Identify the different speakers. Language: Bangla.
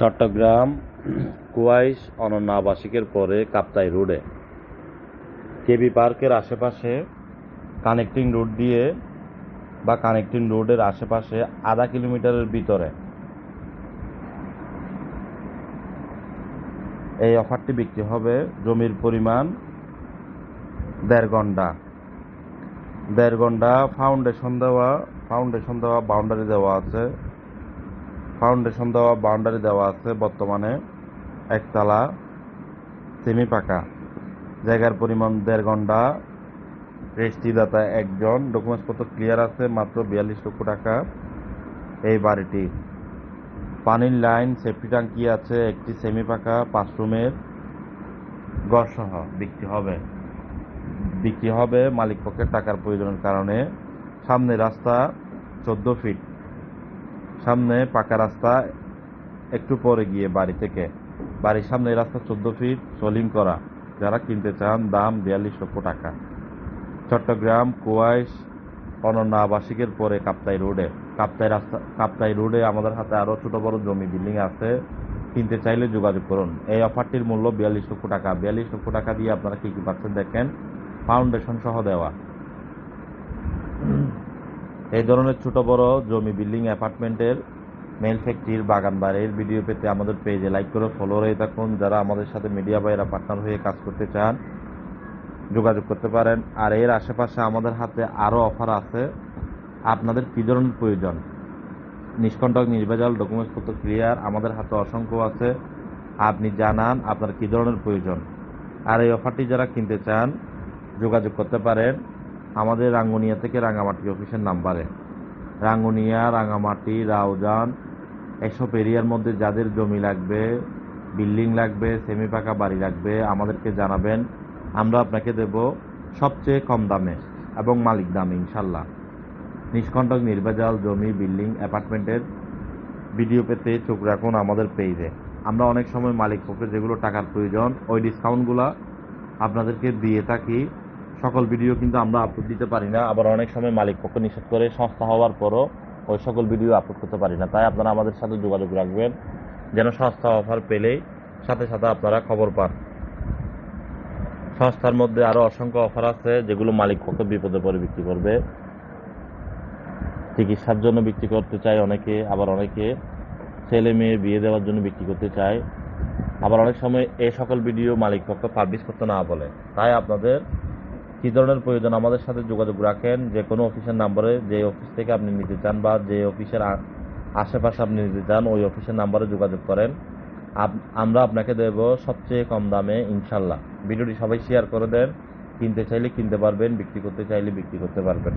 Speaker 1: চট্টগ্রাম, কুয়াইশ অনন্য আবাসিকের পরে কাপ্তাই রোডে। কেবি পার্কের আশেপাশে কানেক্টিং রোড দিয়ে বা কানেক্টিং রোডের আশেপাশে আধা কিলোমিটারের ভিতরে। এই অফারটি বিক্রি হবে জমির পরিমাণ দেড় ঘণ্টা। দেড় ঘণ্টা ফাউন্ডেশন দেওয়া ফাউন্ডেশন দেওয়া বাউন্ডারি দেওয়া আছে। ফাউন্ডেশন দেওয়া বাউন্ডারি দেওয়া আছে বর্তমানে। একতলা সেমি পাকা। জায়গার পরিমাণ দেড় ঘণ্টা। রেজিস্ট্রিদাতা একজন। ডকুমেন্টসপত্র ক্লিয়ার আছে, মাত্র বিয়াল্লিশ লক্ষ টাকা এই বাড়িটি। পানির লাইন সেফটি ট্যাঙ্কি আছে, একটি সেমি পাকা পাঁচ রুমের গড়সহ বিক্রি হবে। বিক্রি হবে মালিক পক্ষের টাকার প্রয়োজনের কারণে। সামনে রাস্তা, চোদ্দ ফিট সামনে পাকা রাস্তা একটু পরে গিয়ে বাড়ি থেকে। বাড়ির সামনে এই রাস্তা চোদ্দ ফিট সোলিং করা। যারা কিনতে চান, দাম বিয়াল্লিশ লক্ষ টাকা। চট্টগ্রাম, কুয়াইশ, অনন্য আবাসিকের পরে কাপ্তাই রোডে। কাপ্তাই রাস্তা, কাপ্তাই রোডে আমাদের হাতে আরও ছোট বড় জমি বিল্ডিং আছে। কিনতে চাইলে যোগাযোগ করুন। এই অফারটির মূল্য বিয়াল্লিশ লক্ষ টাকা। বিয়াল্লিশ লক্ষ টাকা দিয়ে আপনারা কী কী পাচ্ছেন দেখেন। ফাউন্ডেশন সহ দেওয়া। এই ধরনের ছোট বড় জমি বিল্ডিং, অ্যাপার্টমেন্টের মেল ফ্যাক্টরির বাগান বাড়ির ভিডিও পেতে আমাদের পেজে লাইক করে ফলো হয়ে থাকুন। যারা আমাদের সাথে মিডিয়া বাইরা পার্টনার হয়ে কাজ করতে চান, যোগাযোগ করতে পারেন। আর এর আশেপাশে আমাদের হাতে আরও অফার আছে। আপনাদের কী ধরনের প্রয়োজন? নিষ্কণ্টক, নির্ভেজাল ডকুমেন্টসপত্র ক্লিয়ার আমাদের হাতে অসংখ্য আছে। আপনি জানান আপনার কী ধরনের প্রয়োজন। আর এই অফারটি যারা কিনতে চান, যোগাযোগ করতে পারেন। আমাদের রাঙ্গুনিয়া থেকে রাঙ্গামাটি অফিসের নাম্বারে। রাঙ্গুনিয়া, রাঙ্গামাটি, রাউজান, এসব এরিয়ার মধ্যে যাদের জমি লাগবে, বিল্ডিং লাগবে সেমি পাকা বাড়ি লাগবে, আমাদেরকে জানাবেন। আমরা আপনাকে দেব সবচেয়ে কম দামে এবং মালিক দামে, ইনশাল্লাহ। নিষ্কণ্টক, নির্ভেজাল জমি, বিল্ডিং, অ্যাপার্টমেন্টের ভিডিও পেতে চোখ রাখুন আমাদের পেজে আমরা অনেক সময় মালিক পক্ষে যেগুলো টাকার প্রয়োজন, ওই ডিসকাউন্টগুলো আপনাদেরকে দিয়ে থাকি। সকল ভিডিও কিন্তু আমরা আপলোড দিতে পারি না। আবার অনেক সময় মালিক পক্ষ নিষেধ করে সংস্থা হওয়ার পরও ওই সকল ভিডিও আপলোড করতে পারি না। তাই আপনারা আমাদের সাথে যোগাযোগ রাখবেন, যেন সংস্থা অফার পেলেই সাথে সাথে আপনারা খবর পান। সংস্থার মধ্যে আরও অসংখ্য অফার আছে, যেগুলো মালিক পক্ষ বিপদে পড়ে বিক্রি করবে। চিকিৎসার জন্য বিক্রি করতে চায় অনেকে, আবার অনেকে ছেলে মেয়ে বিয়ে দেওয়ার জন্য বিক্রি করতে চায়। আবার অনেক সময় এই সকল ভিডিও মালিক পক্ষ পাবলিশ করতে না বলে। তাই আপনাদের কী ধরনের প্রয়োজন আমাদের সাথে যোগাযোগ রাখেন? যে কোনো অফিসের নাম্বারে যে অফিস থেকে আপনি নিতে চান বা যে অফিসের আশেপাশে আপনি নিতে চান, ওই অফিসের নাম্বারে যোগাযোগ করেন। আমরা আপনাকে দেব সবচেয়ে কম দামে, ইনশাল্লাহ। ভিডিওটি সবাই শেয়ার করে দেন। কিনতে চাইলে কিনতে পারবেন, বিক্রি করতে চাইলে বিক্রি করতে পারবেন।